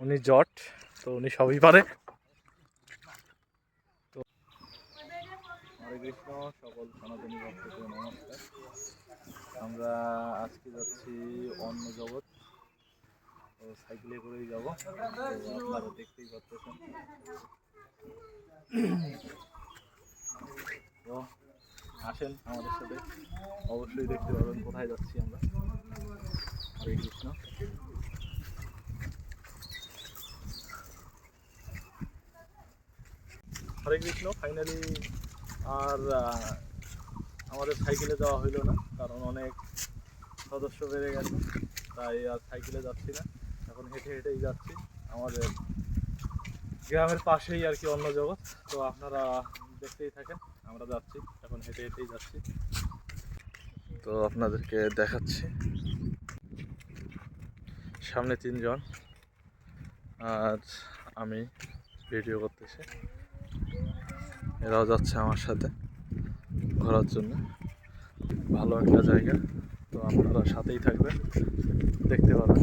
উনি জট, তো উনি সবই পারে। তো হরে কৃষ্ণ, সকল আমরা আজকে যাচ্ছি অন্য জগৎ। তো সাইকেলে করেই যাব। দেখতেই পাচ্ছেন। তো আসেন আমাদের সাথে। অবশ্যই দেখতে পাবেন কোথায় যাচ্ছি আমরা। হরে কৃষ্ণ হরে কৃষ্ণ ফাইনালি আর আমাদের সাইকেলে যাওয়া হইল না, কারণ অনেক সদস্য বেড়ে গেছে, তাই আর সাইকেলে যাচ্ছি না। এখন হেঁটে হেঁটেই যাচ্ছি, আমাদের গ্রামের পাশেই আর কি অন্য জগৎ। তো আপনারা দেখতেই থাকেন, আমরা যাচ্ছি, এখন হেঁটে হেঁটেই যাচ্ছি। তো আপনাদেরকে দেখাচ্ছি। সামনে তিনজন আর আমি ভিডিও করতেছি। এরাও যাচ্ছে আমার সাথে ঘোরার জন্য। ভালো একটা জায়গা। তো আপনারা সাথেই থাকবেন, দেখতে পাবেন।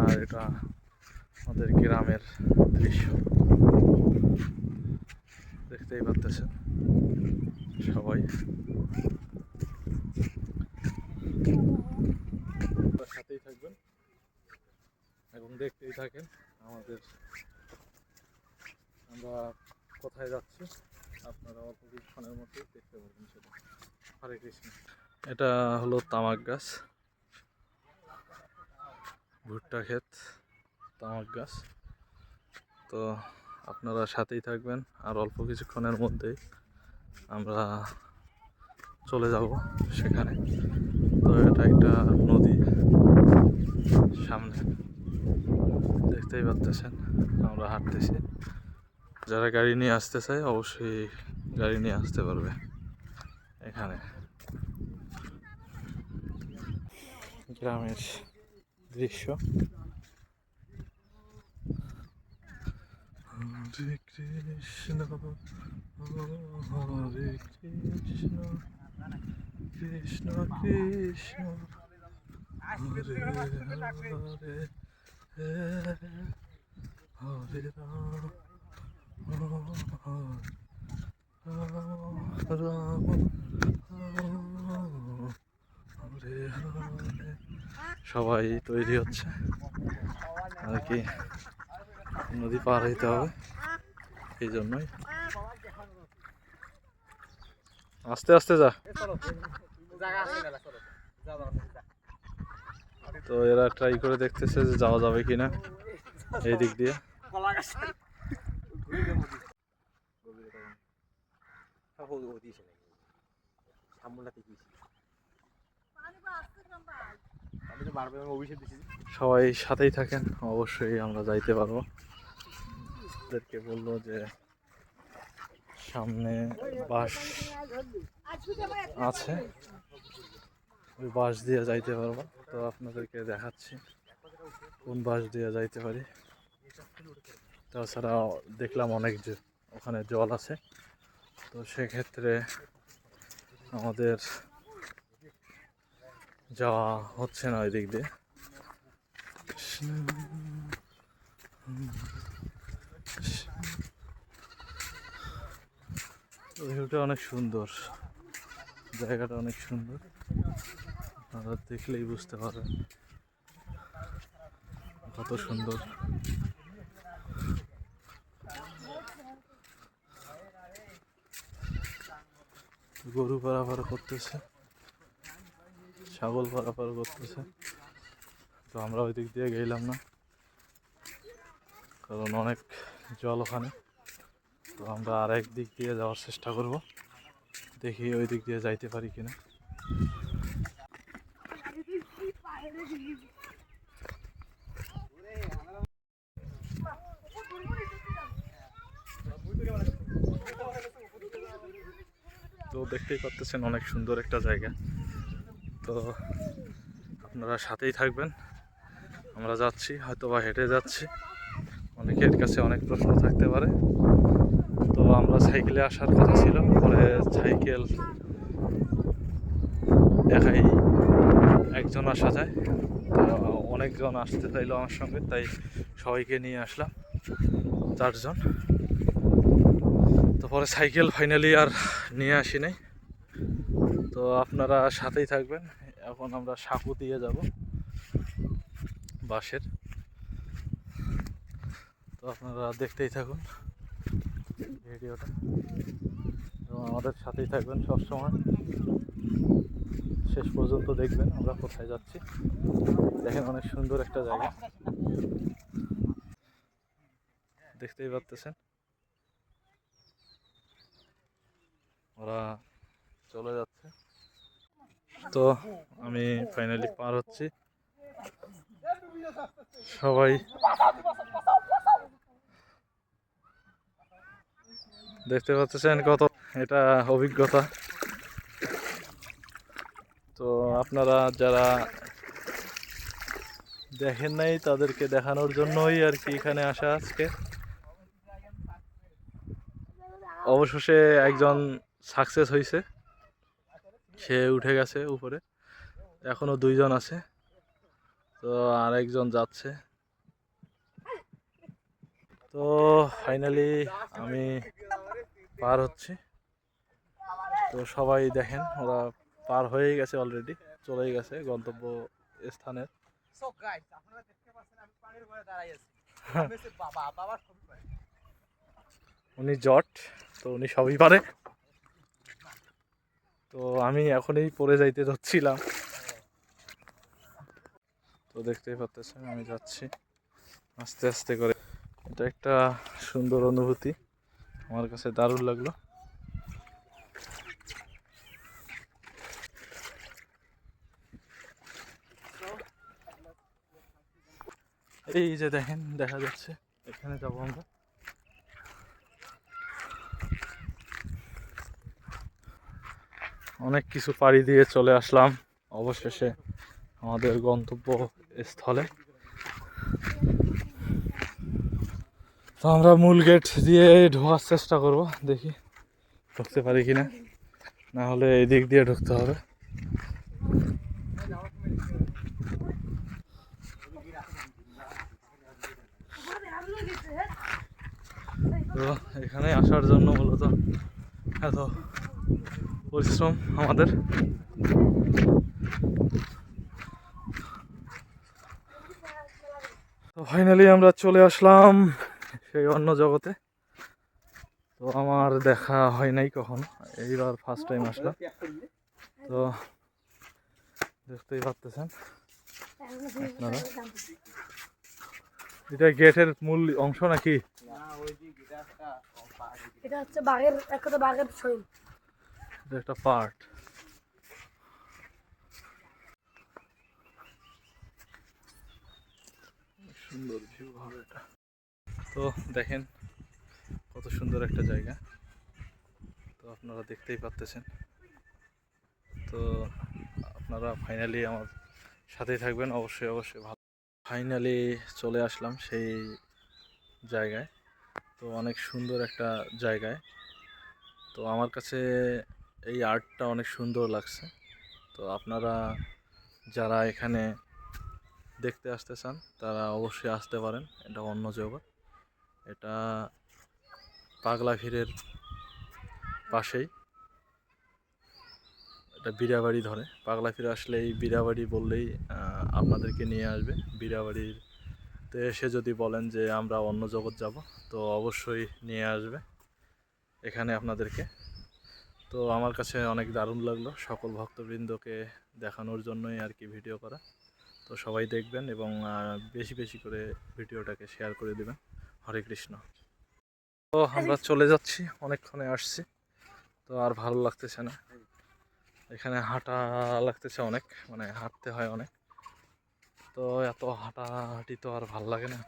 আর এটা আমাদের গ্রামের দৃশ্য। দেখতেই পারতেছেন সবাই। সাথেই থাকবেন এবং দেখতেই থাকেন আমাদের। আমরা কোথায় যাচ্ছে? আপনারা অল্প কিছুক্ষণের মধ্যে দেখতে পাবেন সেটা। হরে কৃষ্ণ। এটা হলো তামাক গাছ। ভুট্টা ক্ষেত, তামাক গাছ। তো আপনারা সাথেই থাকবেন আর অল্প কিছুক্ষণের মধ্যেই আমরা চলে যাব সেখানে। তো এটা একটা নদী সামনে। দেখতেই পাচ্তেছেন আমরা হাঁটতেছি। যারা গাড়ি নিয়ে আসতে চায়, অবশ্যই গাড়ি নিয়ে আসতে পারবে। এখানে। গ্রামের দৃশ্য। হরে কৃষ্ণ হরে কৃষ্ণ কৃষ্ণ কৃষ্ণ, হরে হরে হরে রাম। সবাই তৈরি হচ্ছে। আর কি, নদী পার হইতে হবে। এই জন্যই। আস্তে আস্তে যা। তো এরা ট্রাই করে দেখতেছে যে যাওয়া যাবে কিনা। এই দিক দিয়ে। সবাই সাথেই থাকেন, অবশ্যই আমরা যাইতে পারব। ওদেরকে বলল যে, সামনে বাস আছে। ওই বাস দিয়ে যাইতে পারব। তো আপনাদেরকে দেখাচ্ছি কোন বাস দিয়ে যাইতে পারি। তাছাড়া দেখলাম অনেক যে ওখানে জল আছে। তো সেক্ষেত্রে আমাদের যাওয়া হচ্ছে না ওই দিক দিয়ে ভিউটা অনেক সুন্দর। জায়গাটা অনেক সুন্দর। আপনারা দেখলেই বুঝতে পারবেন কত সুন্দর। গরু পারাপার করতেছে, ছাগল পারাপার করতেছে। তো আমরা ওই দিক দিয়ে গেলাম না, কারণ অনেক জল ওখানে। তো আমরা আর এক দিক দিয়ে যাওয়ার চেষ্টা করব, দেখি ওই দিক দিয়ে যাইতে পারি কিনা। তো দেখতেই পাচ্ছেন অনেক সুন্দর একটা জায়গা। তো আপনারা সাথেই থাকবেন। আমরা যাচ্ছি হয়তো বা হেঁটে যাচ্ছি। অনেকের কাছে অনেক প্রশ্ন থাকতে পারে। তো আমরা সাইকেলে আসার কথা ছিল, পরে সাইকেল একাই একজন আসা যায়। তো অনেকজন আসতে চাইলো আমার সঙ্গে, তাই সবাইকে নিয়ে আসলাম। চারজন। তো পরে সাইকেল ফাইনালি আর নিয়ে আসি নাই। তো আপনারা সাথেই থাকবেন। এখন আমরা সাঁকু দিয়ে যাব বাসের তো আপনারা দেখতেই থাকুন ভিডিওটা। এবং আমাদের সাথেই থাকবেন সবসময়। শেষ পর্যন্ত দেখবেন আমরা কোথায় যাচ্ছি। দেখেন অনেক সুন্দর একটা জায়গা। দেখতেই পারতেছেন? ওরা চলে যাচ্ছে। তো আমি ফাইনালি পার হচ্ছি। সবাই দেখতে পাচ্ছেন কত এটা অভিজ্ঞতা। তো আপনারা যারা দেখেন নাই, তাদেরকে দেখানোর জন্যই আর কি এখানে আসা আজকে। অবশেষে একজন সাকসেস হয়েছে সে উঠে গেছে উপরে। এখনও দুইজন আছে। তো আরেকজন যাচ্ছে। তো ফাইনালি আমি পার হচ্ছি। তো সবাই দেখেন ওরা পার হয়েই গেছে অলরেডি চলেই গেছে গন্তব্য স্থানের পারে উনি জট তো উনি সবই পারে। তো আমি এখনই পড়ে যাইতে যাচ্ছিলাম। তো দেখতেই পাচ্ছেন আমি যাচ্ছি আস্তে আস্তে করে। এটা একটা সুন্দর অনুভূতি। আমার কাছে দারুণ লাগল। এই যে দেখেন, দেখা যাচ্ছে। এখানে যাব আমরা। অনেক কিছু পাড়ি দিয়ে চলে আসলাম অবশেষে আমাদের গন্তব্য স্থলে তো আমরা মূল গেট দিয়ে ঢোকার চেষ্টা করব, দেখি ঢুকতে পারি কিনা। না হলে এই দিক দিয়ে ঢুকতে হবে। এখানে আসার জন্য মূলত এত পরিশ্রম আমাদের। তো ফাইনালি আমরা চলে আসলাম সেই অন্য জগতে। তো আমার দেখা হয় নাই কখনো এইবার ফার্স্ট টাইম আসলাম। তো দেখতেই পারতেছেন আপনারা। এটা গেটের মূল অংশ নাকি? না ওই যে গিটা। এটা হচ্ছে বাঘের এক কথা বাঘের শরীর। এটা একটা পার্ট সুন্দর ভিউ হবে এটা। তো দেখেন কত সুন্দর একটা জায়গা। তো আপনারা দেখতেই পাচ্তেছেন তো আপনারা ফাইনালি আমার সাথেই থাকবেন। অবশ্যই অবশ্যই ভালো। ফাইনালি চলে আসলাম সেই জায়গায়। তো অনেক সুন্দর একটা জায়গায়। তো আমার কাছে এই আর্টটা অনেক সুন্দর লাগছে। তো আপনারা যারা এখানে দেখতে আসতে চান, তারা অবশ্যই আসতে পারেন। এটা অন্য জগৎ। এটা পাগলা ভিড়ের পাশেই। এটা বিড়াবাড়ি ধরে। পাগলা ফিরে আসলে এই বিড়াবাড়ি বললেই আপনাদেরকে নিয়ে আসবে। বিড়াবাড়িতে এসে যদি বলেন যে আমরা অন্য জগৎ যাব, তো অবশ্যই নিয়ে আসবে। এখানে আপনাদেরকে তো আমার কাছে অনেক দারুণ লাগল সকল ভক্তবৃন্দকে দেখানোর জন্যই আর কি ভিডিও করা। তো সবাই দেখবেন এবং বেশি বেশি করে ভিডিওটাকে শেয়ার করে দেবেন। হরে কৃষ্ণ। তো আমরা চলে যাচ্ছি, অনেকক্ষণে আসছি। তো আর ভালো লাগতেছে না। এখানে হাঁটা লাগতেছে অনেক মানে হাঁটতে হয় অনেক। তো এত হাঁটাহাঁটি তো আর ভালো লাগে না।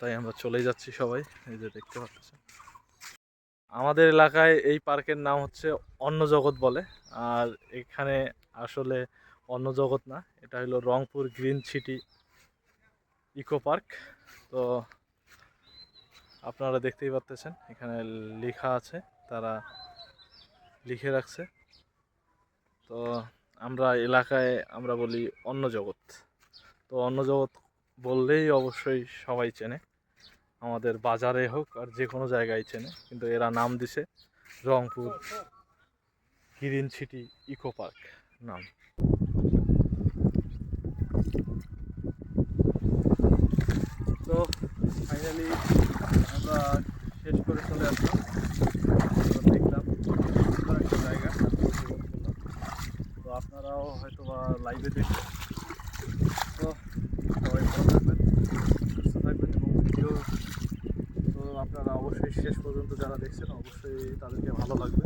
তাই আমরা চলে যাচ্ছি সবাই, এই যে দেখতে পাচ্ছেন। আমাদের এলাকায় এই পার্কের নাম হচ্ছে অন্য জগৎ বলে। আর এখানে আসলে অন্য জগৎ না, এটা হলো Rangpur green city eco park. তো আপনারা দেখতেই পাচ্তেছেন এখানে লেখা আছে, তারা লিখে রাখছে। তো আমরা এলাকায় আমরা বলি অন্য জগৎ তো অন্য জগৎ বললেই অবশ্যই সবাই চেনে। আমাদের বাজারে হোক আর যে কোনো জায়গায় চেনে। কিন্তু এরা নাম দিছে Rangpur green city eco park নাম। তো ফাইনালি আমরা শেষ করে চলে আসলাম। দেখলাম একটা জায়গা তো আপনারাও হয়তো বা লাইভে দেখবেন তো সবাই ভালো থাকবেন সুস্থ থাকবেন এবং ভিডিও তো আপনারা অবশ্যই শেষ পর্যন্ত যারা দেখছেন অবশ্যই তাদেরকে ভালো লাগবে।